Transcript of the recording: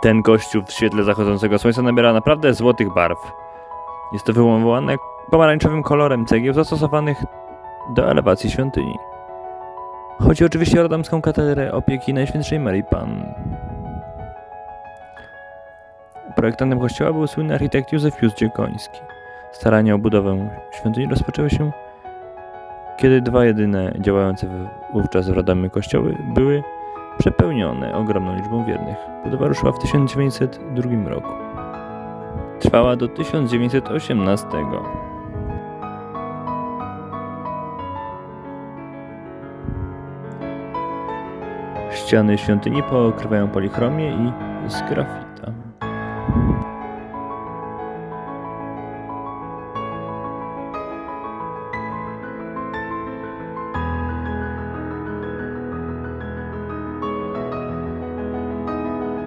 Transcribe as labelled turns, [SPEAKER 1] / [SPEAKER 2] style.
[SPEAKER 1] Ten kościół w świetle zachodzącego słońca nabiera naprawdę złotych barw. Jest to wywołane pomarańczowym kolorem cegieł zastosowanych do elewacji świątyni. Chodzi oczywiście o Rodamską Katedrę Opieki Najświętszej Marii Panny. Projektantem kościoła był słynny architekt Józef Józef Dziekoński. Starania o budowę świątyni rozpoczęły się, kiedy dwa jedyne działające wówczas w Radomie kościoły były przepełnione ogromną liczbą wiernych. Budowa ruszyła w 1902 roku. Trwała do 1918. Ściany świątyni pokrywają polichromie i sgrafita.